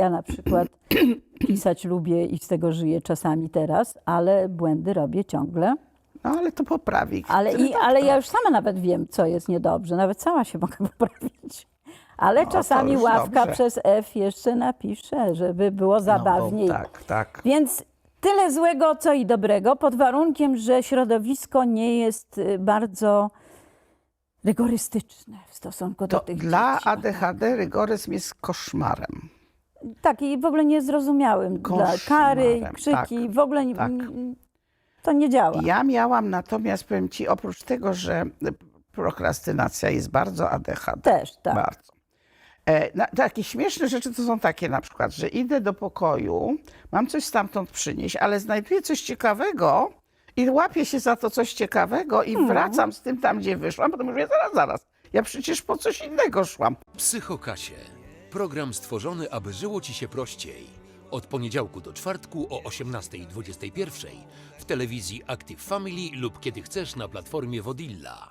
Ja na przykład pisać lubię i z tego żyję czasami teraz, ale błędy robię ciągle. No ale to poprawi. Ale, i, ale ja już sama nawet wiem, co jest niedobrze. Nawet sama się mogę poprawić. Ale to czasami ławka dobrze. przez F jeszcze napiszę, żeby było No, zabawniej. bo tak, tak. Więc tyle złego, co i dobrego, pod warunkiem, że środowisko nie jest y, bardzo rygorystyczne w stosunku do To tych dla dzieci. ADHD rygoryzm jest koszmarem. Tak, i w ogóle niezrozumiałym. Dla Koszmarem, kary, krzyki, tak, w ogóle nie- tak. to nie działa. Ja miałam natomiast, powiem ci, oprócz tego, że prokrastynacja jest bardzo ADHD. Też, tak. Bardzo. E, na, takie śmieszne rzeczy to są takie na przykład, że idę do pokoju, mam coś stamtąd przynieść, ale znajduję coś ciekawego i łapię się za to coś ciekawego i wracam z tym tam, gdzie wyszłam, potem mówię, zaraz, zaraz, ja przecież po coś innego szłam. Psychokasie. Program stworzony, aby żyło ci się prościej. Od poniedziałku do czwartku o 18.21 w telewizji Active Family lub kiedy chcesz na platformie Wodilla.